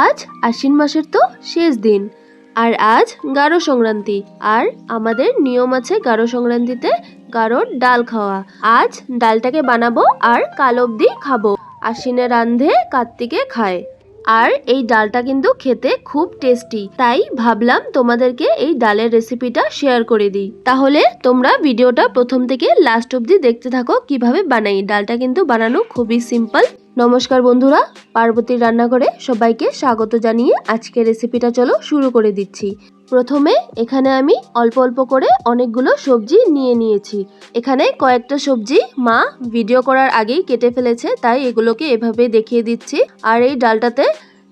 আজ আশ্বিন মাসের তো শেষ দিন। আর আজ গারো সংক্রান্তি। আর আমাদের নিয়ম আছে গারো সংক্রান্তিতে গারোর ডাল খাওয়া। আজ ডালটাকে বানাবো আর কাল অবধি খাব। আশ্বিনে রান্ধে কার্তিকে খায়। আর এই ডালটা কিন্তু খেতে খুব টেস্টি তাই ভাবলাম তোমাদেরকে এই ডালের রেসিপিটা শেয়ার করে দিই। তাহলে তোমরা ভিডিওটা প্রথম থেকে লাস্ট অবধি দেখতে থাকো কীভাবে বানাই। ডালটা কিন্তু বানানো খুবই সিম্পল নমস্কার বন্ধুরা, পার্বতীর রান্নাঘরে সবাইকে স্বাগত জানিয়ে আজকের রেসিপিটা চলো শুরু করে দিচ্ছি। প্রথমে এখানে আমি অল্প অল্প করে অনেকগুলো সবজি নিয়ে নিয়েছি। এখানে কয়েকটা সবজি মা ভিডিও করার আগেই কেটে ফেলেছে, তাই এগুলোকে এভাবে দেখিয়ে দিচ্ছি। আর এই ডালটাতে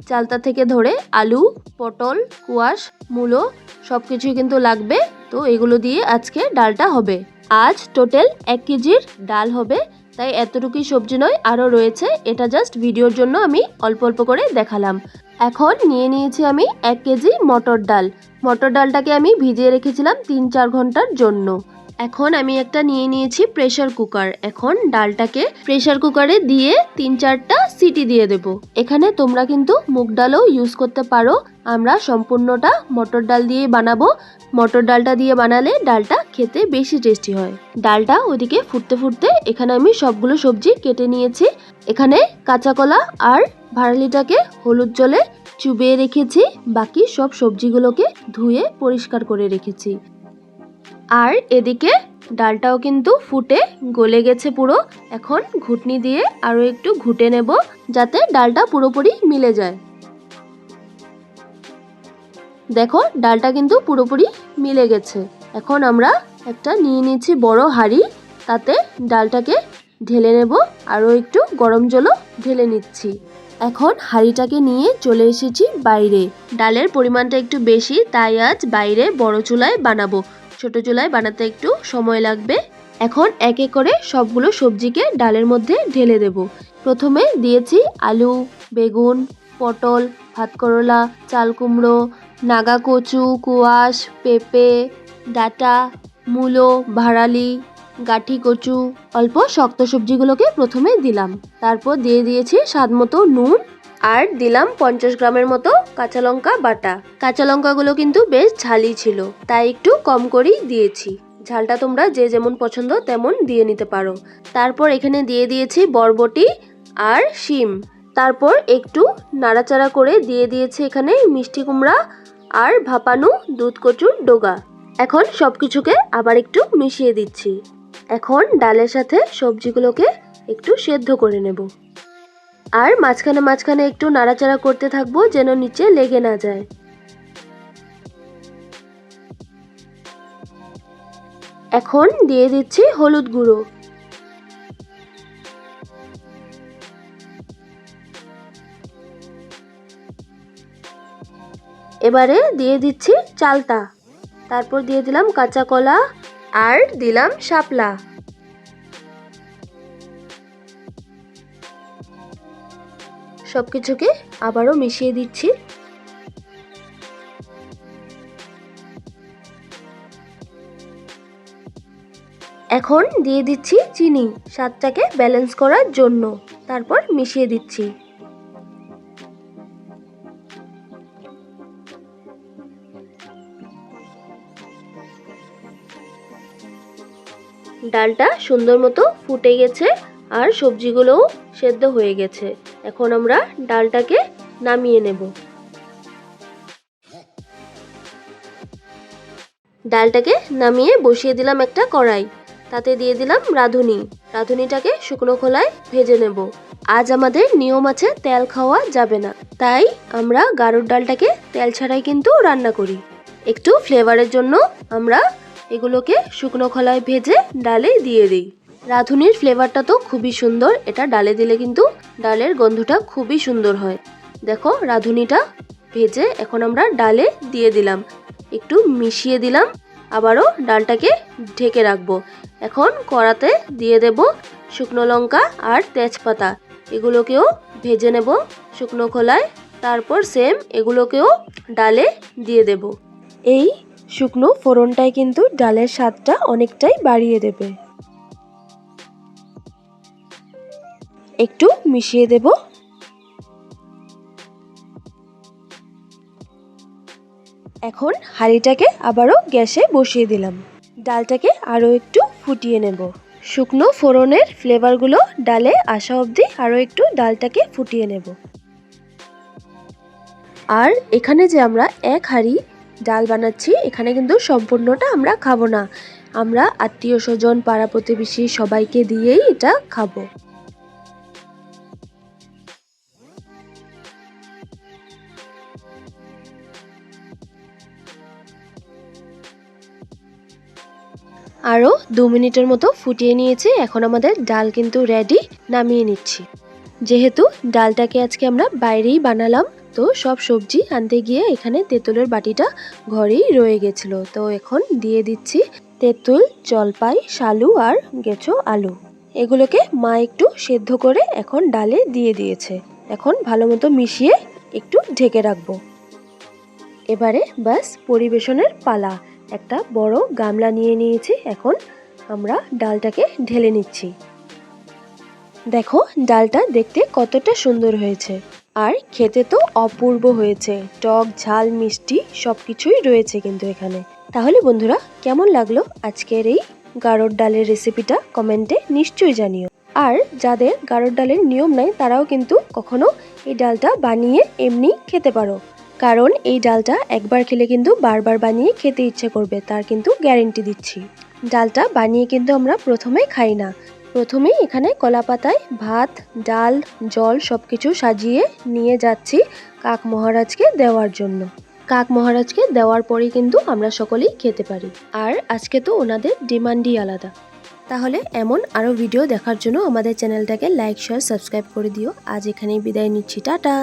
চালতা থেকে ধরে আলু, পটল, কুয়াশ, মূলো সব কিছুই কিন্তু লাগবে। তো এগুলো দিয়ে আজকে ডালটা হবে। আজ টোটাল এক কেজির ডাল হবে। তাই এতটুকুই সবজি নয়, আরও রয়েছে। এটা জাস্ট ভিডিওর জন্য আমি অল্প অল্প করে দেখালাম। এখন নিয়ে নিয়েছি আমি এক কেজি মটর ডাল। মটর ডালটাকে আমি ভিজিয়ে রেখেছিলাম তিন চার ঘণ্টার জন্য। এখন আমি একটা নিয়ে নিয়েছি প্রেশার কুকার এখন ডালটাকে প্রেশার কুকারে দিয়ে তিন চারটা সিটি দিয়ে দেব। এখানে তোমরা কিন্তু মুগ ডালও ইউজ করতে পারো। আমরা সম্পূর্ণটা মটর ডাল দিয়ে বানাবো। মটর ডালটা দিয়ে বানালে ডালটা খেতে বেশি টেস্টি হয়। ডালটা ওইদিকে ফুটতে ফুটতে এখানে আমি সবগুলো সবজি কেটে নিয়েছি। এখানে কাঁচা কলা আর ভাড়ালিটাকে হলুদ জলে চুবিয়ে রেখেছি। বাকি সব সবজিগুলোকে ধুয়ে পরিষ্কার করে রেখেছি। আর এদিকে ডালটাও কিন্তু ফুটে গলে গেছে পুরো। এখন ঘুটনি দিয়ে আরও একটু ঘুটে নেব যাতে ডালটা পুরোপুরি মিলে যায়। দেখো, ডালটা কিন্তু পুরোপুরি মিলে গেছে। এখন আমরা একটা নিয়ে নিচ্ছি বড় হাঁড়ি। তাতে ডালটাকে ঢেলে নেব। আরও একটু গরম জলও ঢেলে নিচ্ছি। এখন হাঁড়িটাকে নিয়ে চলে এসেছি বাইরে। ডালের পরিমাণটা একটু বেশি, তাই আজ বাইরে বড় চুলায় বানাবো। ছোট চুলায় বানাতে একটু সময় লাগবে। এখন একে করে সবগুলো সবজিকে ডালের মধ্যে ঢেলে দেব। প্রথমে দিয়েছি আলু, বেগুন, পটল ভাত করলা চাল কুমড়ো নাগা কচু কুয়াশ, পেঁপে, ডাটা, মূলো, ভাড়ালি, গাঠি কচু, অল্প শক্ত সবজিগুলোকে প্রথমে দিলাম। তারপর দিয়ে দিয়েছি স্বাদ মতো নুন আর দিলাম পঞ্চাশ গ্রামের মতো কাঁচা লঙ্কা বাটা। কাঁচা লঙ্কাগুলো কিন্তু বেশ ঝালই ছিল, তাই একটু কম করেই দিয়েছি। ঝালটা তোমরা যে যেমন পছন্দ তেমন দিয়ে নিতে পারো। তারপর এখানে দিয়ে দিয়েছি বরবটি আর শিম। তারপর একটু নাড়াচাড়া করে দিয়ে দিয়েছি এখানে মিষ্টি কুমড়া আর ভাপানো দুধ কচুর ডোগা। এখন সব কিছুকে আবার একটু মিশিয়ে দিচ্ছি। এখন ডালের সাথে সবজিগুলোকে একটু সেদ্ধ করে নেব। আর মাঝখানে মাঝখানে একটু নাড়াচাড়া করতে থাকব যেন নিচে লেগে না যায়। এখন দিয়ে দিচ্ছি হলুদ গুঁড়ো। এবারে দিয়ে দিচ্ছি চালতা। তারপর দিয়ে দিলাম কাঁচা কলা আর দিলাম শাপলা। সব কিছুকে আবারও মিশিয়ে দিচ্ছি। এখন দিয়ে দিচ্ছি চিনি, স্বাদটাকে ব্যালেন্স করার জন্য। তারপর মিশিয়ে দিচ্ছি। ডালটা সুন্দর মতো ফুটে গেছে আর সবজিগুলোও সেদ্ধ হয়ে গেছে। এখন আমরা ডালটাকে নামিয়ে নেব। ডালটাকে নামিয়ে বসিয়ে দিলাম একটা কড়াই। তাতে দিয়ে দিলাম রাঁধুনি। রাঁধুনিটাকে শুকনো খোলায় ভেজে নেব। আজ আমাদের নিয়ম আছে তেল খাওয়া যাবে না। তাই আমরা গাড়ুর ডালটাকে তেল ছাড়াই কিন্তু রান্না করি। একটু ফ্লেভারের জন্য আমরা এগুলোকে শুকনো খোলায় ভেজে ডালে দিয়ে দিই। রাঁধুনির ফ্লেভারটা তো খুবই সুন্দর, এটা ডালে দিলে কিন্তু ডালের গন্ধটা খুবই সুন্দর হয়। দেখো, রাঁধুনিটা ভেজে এখন আমরা ডালে দিয়ে দিলাম। একটু মিশিয়ে দিলাম, আবারও ডালটাকে ঢেকে রাখব। এখন কড়াতে দিয়ে দেব শুকনো লঙ্কা আর তেজপাতা। এগুলোকেও ভেজে নেব শুকনো খোলায়, তারপর সেম এগুলোকেও ডালে দিয়ে দেব। এই শুকনো ফোড়নটাই কিন্তু ডালের স্বাদটা অনেকটাই বাড়িয়ে দেবে। একটু মিশিয়ে দেব। এখন হাঁড়িটাকে আবারও গ্যাসে বসিয়ে দিলাম। ডালটাকে আরও একটু ফুটিয়ে নেব। শুকনো ফোড়নের ফ্লেভারগুলো ডালে আসা অবধি আরও একটু ডালটাকে ফুটিয়ে নেব। আর এখানে যে আমরা এক হাঁড়ি ডাল বানাচ্ছি, এখানে কিন্তু সম্পূর্ণটা আমরা খাব না। আমরা আত্মীয় স্বজন, পাড়া প্রতিবেশী সবাইকে দিয়েই এটা খাব। আরও দু মিনিটের মতো ফুটিয়ে নিয়েছি। এখন আমাদের ডাল কিন্তু রেডি নামিয়ে নিচ্ছি। যেহেতু ডালটাকে আজকে আমরা বাইরেই বানালাম, তো সব সবজি আনতে গিয়ে এখানে তেঁতুলের বাটিটা ঘরেই রয়ে গেছিল। তো এখন দিয়ে দিচ্ছি তেঁতুল, জলপাই, শালু আর গেছো আলু। এগুলোকে মা একটু সেদ্ধ করে এখন ডালে দিয়ে দিয়েছে। এখন ভালো মতো মিশিয়ে একটু ঢেকে রাখব। এবারে বাস পরিবেশনের পালা। একটা বড় গামলা নিয়ে নিয়েছি। এখন আমরা ডালটাকে ঢেলে নিচ্ছি। দেখো, ডালটা দেখতে কতটা সুন্দর হয়েছে। আর খেতে তো অপূর্ব হয়েছে। টক, ঝাল, মিষ্টি সব কিছুই রয়েছে কিন্তু এখানে। তাহলে বন্ধুরা, কেমন লাগল আজকের এই গাড়োর ডালের রেসিপিটা? কমেন্টে নিশ্চয়ই জানিও। আর যাদের গাড়োর ডালের নিয়ম নাই, তারাও কিন্তু কখনো এই ডালটা বানিয়ে এমনি খেতে পারো। কারণ এই ডালটা একবার খেলে কিন্তু বারবার বানিয়ে খেতে ইচ্ছে করবে, তার কিন্তু গ্যারেন্টি দিচ্ছি। ডালটা বানিয়ে কিন্তু আমরা প্রথমে খাই না। প্রথমেই এখানে কলা পাতায় ভাত, ডাল, জল সব কিছু সাজিয়ে নিয়ে যাচ্ছি কাক মহারাজকে দেওয়ার জন্য। কাক মহারাজকে দেওয়ার পরেই কিন্তু আমরা সকলেই খেতে পারি। আর আজকে তো ওনাদের ডিমান্ডই আলাদা। তাহলে এমন আরও ভিডিও দেখার জন্য আমাদের চ্যানেলটাকে লাইক, শেয়ার, সাবস্ক্রাইব করে দিও। আজ এখানেই বিদায় নিচ্ছি। টাটা!